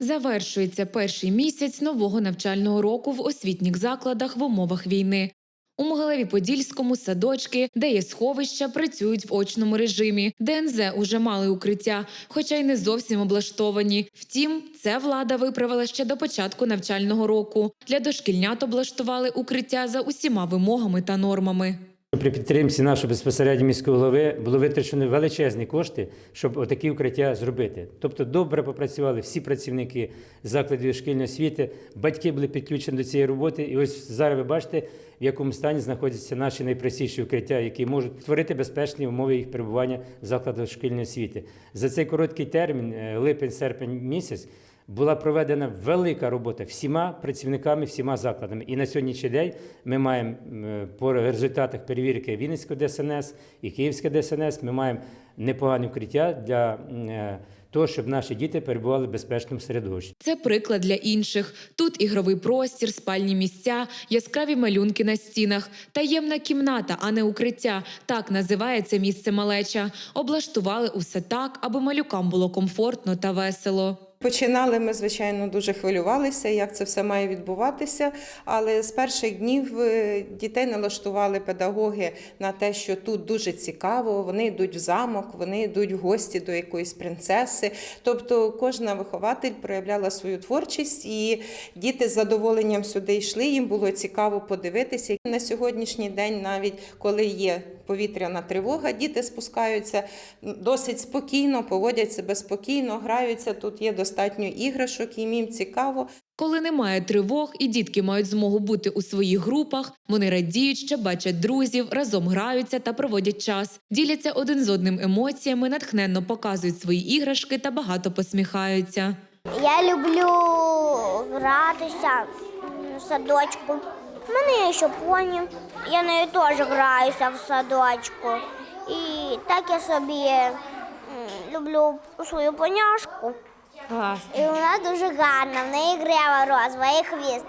Завершується перший місяць нового навчального року в освітніх закладах в умовах війни. У Могилеві-Подільському садочки, де є сховища, працюють в очному режимі. ДНЗ уже мали укриття, хоча й не зовсім облаштовані. Втім, це влада виправила ще до початку навчального року. Для дошкільнят облаштували укриття за усіма вимогами та нормами. При підтримці нашого безпосередньо міського голови було витрачено величезні кошти, щоб отакі укриття зробити. Тобто добре попрацювали всі працівники закладів шкільної освіти, батьки були підключені до цієї роботи. І ось зараз ви бачите, в якому стані знаходяться наші найпростіші укриття, які можуть створити безпечні умови їх перебування в закладах шкільної освіти. За цей короткий термін, е, липень-серпень місяць, була проведена велика робота всіма працівниками, всіма закладами. І на сьогоднішній день ми маємо по результатах перевірки Вінницького ДСНС і Київського ДСНС, ми маємо непогані укриття для е, того, щоб наші діти перебували в безпечному середовищі. Це приклад для інших. Тут ігровий простір, спальні місця, яскраві малюнки на стінах, таємна кімната, а не укриття. Так називається місце малеча. Облаштували усе так, аби малюкам було комфортно та весело. Починали ми, звичайно, дуже хвилювалися, як це все має відбуватися. Але з перших днів е, дітей налаштували педагоги на те, що тут дуже цікаво. Вони йдуть в замок, вони йдуть в гості до якоїсь принцеси. Тобто, кожна вихователь проявляла свою творчість, і діти з задоволенням сюди йшли. Їм було цікаво подивитися. На сьогоднішній день, навіть коли є повітряна тривога, діти спускаються досить спокійно, поводять себе спокійно, граються. Тут є достатньо іграшок, їм їм цікаво. Коли немає тривог і дітки мають змогу бути у своїх групах, вони радіють, що бачать друзів, разом граються та проводять час, діляться один з одним емоціями, натхненно показують свої іграшки та багато посміхаються. Я люблю гратися в садочку. У мене є ще поні. Я нею теж граюся в садочку. І так я собі люблю свою поняшку. І вона дуже гарна, в неї грива розова і хвіст.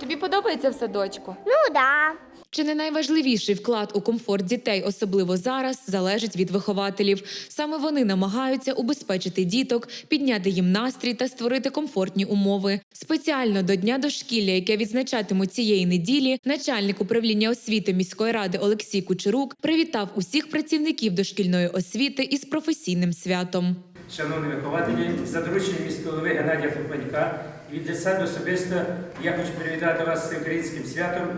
Тобі подобається в садочку? Ну так. Да. Чи не найважливіший вклад у комфорт дітей, особливо зараз, залежить від вихователів. Саме вони намагаються убезпечити діток, підняти їм настрій та створити комфортні умови. Спеціально до дня дошкілля, яке відзначатимуть цієї неділі, начальник управління освіти міської ради Олексій Кучерук привітав усіх працівників дошкільної освіти із професійним святом. Шановні вихователі, за дорученням міського голови Геннадія Фупанька і для себе особисто я хочу привітати вас з всеукраїнським святом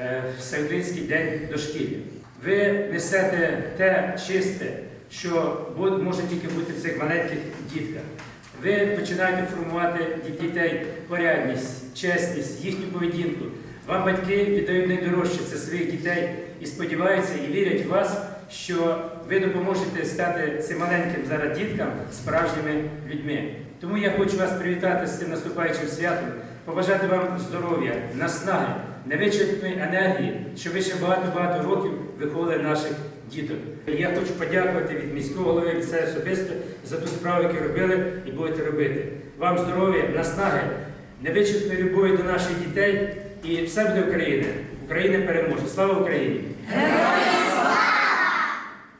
е, Всеукраїнський день дошкілля. Ви несете те чисте, що може тільки бути в цих маленьких дітках. Ви починаєте формувати дітей порядність, чесність, їхню поведінку. Вам батьки віддають найдорожче це своїх дітей і сподіваються і вірять в вас, що ви допоможете стати цим маленьким зараз діткам справжніми людьми. Тому я хочу вас привітати з цим наступаючим святом, побажати вам здоров'я, наснаги, невичерпної енергії, щоб ви ще багато-багато років виховували наших діток. Я хочу подякувати від міського голови, від себе особисто за ту справу, яку робили і будете робити. Вам здоров'я, наснаги, невичерпної любові до наших дітей і все буде Україна. Україна переможе. Слава Україні! Героям